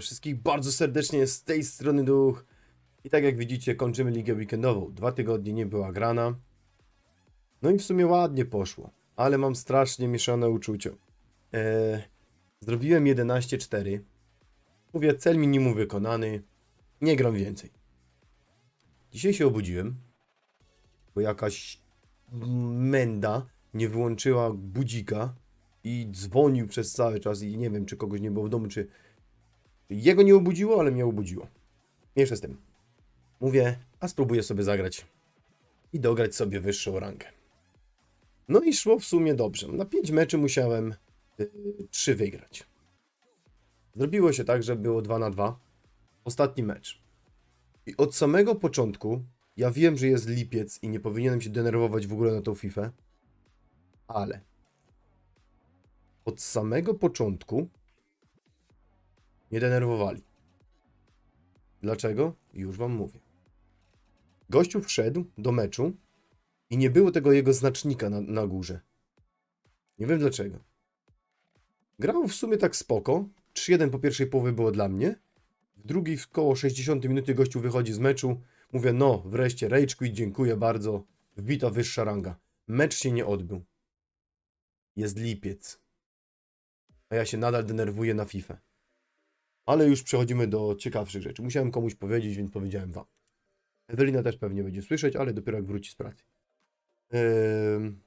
wszystkich bardzo serdecznie z tej strony Duch. I tak jak widzicie, kończymy ligę weekendową. Dwa tygodnie nie była grana. No i w sumie ładnie poszło, ale mam strasznie mieszane uczucia. Eee, zrobiłem 11-4. Mówię, cel minimum wykonany. Nie gram więcej. Dzisiaj się obudziłem, bo jakaś menda nie wyłączyła budzika i dzwonił przez cały czas i nie wiem, czy kogoś nie było w domu, czy jego nie obudziło, ale mnie obudziło. Mniejsza z tym. Mówię, a spróbuję sobie zagrać i dograć sobie wyższą rangę. No i szło w sumie dobrze. Na 5 meczy musiałem 3 wygrać. Zrobiło się tak, że było 2 na 2. Ostatni mecz. I od samego początku ja wiem, że jest lipiec i nie powinienem się denerwować w ogóle na tą FIFA, ale od samego początku nie denerwowali. Dlaczego? Już wam mówię. Gościu wszedł do meczu i nie było tego jego znacznika na, na górze. Nie wiem dlaczego. Grał w sumie tak spoko. 3-1 po pierwszej połowie było dla mnie. W drugiej w koło 60 minuty gościu wychodzi z meczu. Mówię, no wreszcie rage quit, dziękuję bardzo. Wbita wyższa ranga. Mecz się nie odbył. Jest lipiec. A ja się nadal denerwuję na FIFA. Ale już przechodzimy do ciekawszych rzeczy. Musiałem komuś powiedzieć, więc powiedziałem wam. Ewelina też pewnie będzie słyszeć, ale dopiero jak wróci z pracy. Ehm,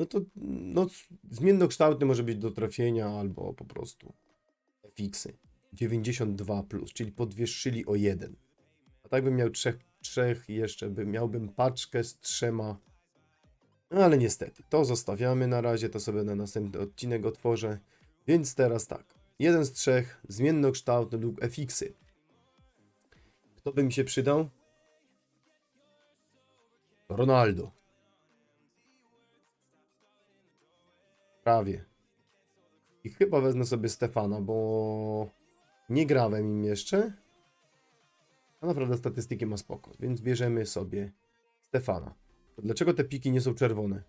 No to no, zmiennokształtny może być do trafienia albo po prostu fiksy. 92 plus, czyli podwyższyli o 1. A tak bym miał trzech, trzech jeszcze, by, miałbym paczkę z trzema. No ale niestety, to zostawiamy na razie, to sobie na następny odcinek otworzę. Więc teraz tak, jeden z trzech, zmiennokształtny lub efiksy. Kto by mi się przydał? Ronaldo. Prawie. I chyba wezmę sobie Stefana, bo nie grałem im jeszcze. A naprawdę statystyki ma spoko, więc bierzemy sobie Stefana. To dlaczego te piki nie są czerwone?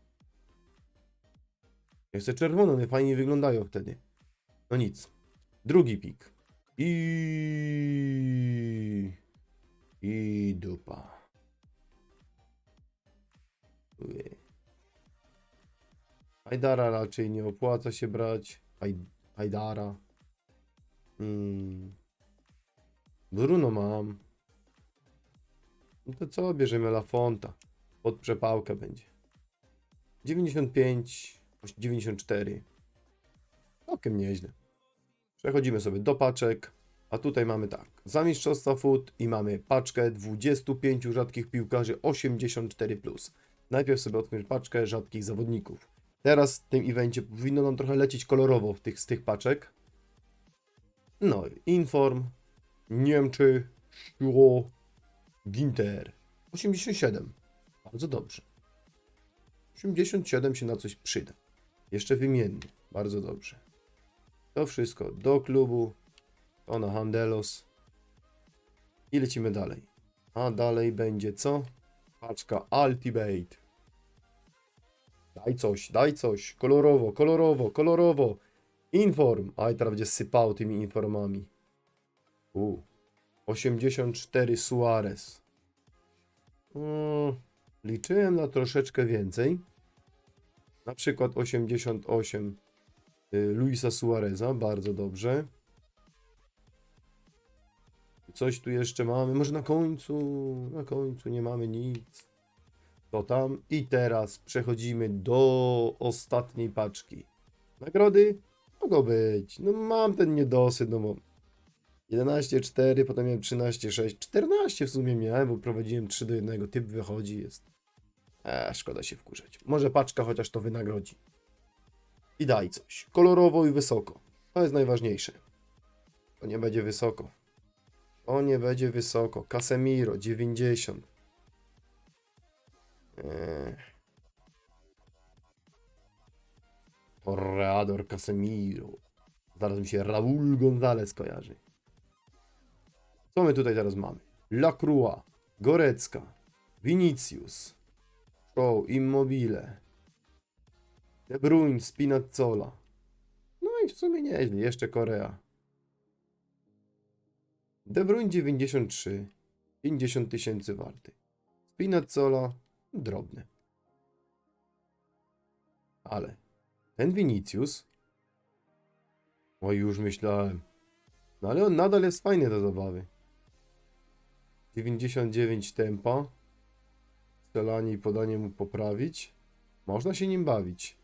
Ja chcę czerwone, one fajnie wyglądają wtedy. No nic. Drugi pik. I i dupa. Uje. Hajdara raczej nie opłaca się brać. Haj, Hajdara. Hmm. Bruno mam. No to co, bierzemy Lafonta. Pod przepałkę będzie. 95, 94. Całkiem nieźle. Przechodzimy sobie do paczek. A tutaj mamy tak, za mistrzostwa food i mamy paczkę 25 rzadkich piłkarzy 84+. Najpierw sobie odkryć paczkę rzadkich zawodników. Teraz w tym evencie powinno nam trochę lecieć kolorowo tych, z tych paczek. No, Inform, Niemczy, Szło, Ginter. 87. Bardzo dobrze. 87 się na coś przyda. Jeszcze wymienny. Bardzo dobrze. To wszystko do klubu. To na Handelos. I lecimy dalej. A dalej będzie co? Paczka Ultimate. Daj coś, daj coś. Kolorowo, kolorowo, kolorowo. Inform. A i teraz będzie sypał tymi informami. U. 84 Suarez. Mm, liczyłem na troszeczkę więcej. Na przykład 88 y, Luisa Suareza. Bardzo dobrze. Coś tu jeszcze mamy. Może na końcu. Na końcu nie mamy nic. To tam. I teraz przechodzimy do ostatniej paczki. Nagrody mogą być. No mam ten niedosyt, no bo 11,4, potem miałem 13,6, 14 w sumie miałem, bo prowadziłem 3 do 1. Typ wychodzi, jest. Eee, szkoda się wkurzać. Może paczka chociaż to wynagrodzi. I daj coś. Kolorowo i wysoko. To jest najważniejsze. To nie będzie wysoko. To nie będzie wysoko. Casemiro 90. Eee. Torreador Casemiro. Zaraz mi się Raul Gonzalez kojarzy. Co my tutaj teraz mamy? Lacroix, Gorecka, Vinicius, Show, Immobile, De Bruyne, Spinazzola. No i w sumie nieźle. Jeszcze Korea. De Bruyne 93, 50 tysięcy warty. Spinazzola drobne. Ale ten Vinicius, o już myślałem, no ale on nadal jest fajny do zabawy. 99 tempa, strzelanie i podanie mu poprawić. Można się nim bawić.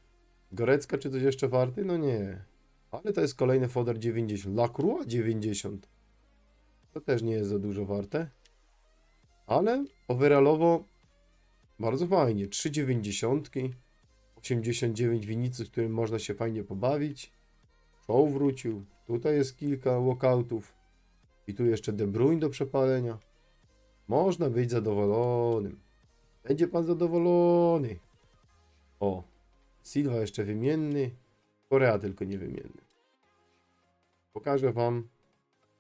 Gorecka czy coś jeszcze warty? No nie. Ale to jest kolejny foder 90. Lacroix 90. To też nie jest za dużo warte. Ale overallowo bardzo fajnie. 3,90. 89 winicy, z którym można się fajnie pobawić. Show wrócił. Tutaj jest kilka walkoutów. I tu jeszcze De Bruyne do przepalenia. Można być zadowolonym. Będzie pan zadowolony. O, Silva jeszcze wymienny. Korea tylko niewymienny. Pokażę wam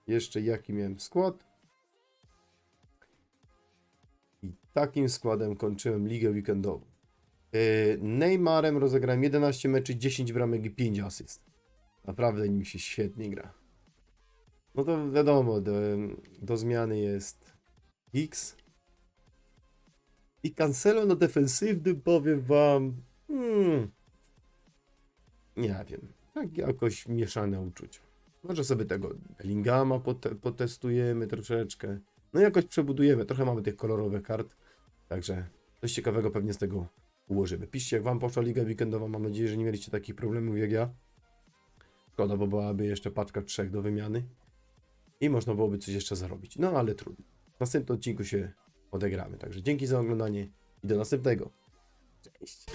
jeszcze jaki miałem skład. I takim składem kończyłem ligę weekendową. Yy, Neymarem rozegrałem 11 meczy, 10 bramek i 5 asyst. Naprawdę nim się świetnie gra. No to wiadomo, do, do zmiany jest X. I Cancelo na defensywnym powiem wam. Hmm, nie wiem. Tak jakoś mieszane uczucia. Może sobie tego Bellingama pote potestujemy troszeczkę. No jakoś przebudujemy. Trochę mamy tych kolorowych kart. Także coś ciekawego pewnie z tego ułożymy. Piszcie jak wam poszła liga weekendowa. Mam nadzieję, że nie mieliście takich problemów jak ja. Szkoda, bo byłaby jeszcze paczka trzech do wymiany. I można byłoby coś jeszcze zarobić. No ale trudno. W następnym odcinku się odegramy. Także dzięki za oglądanie i do następnego. Cześć.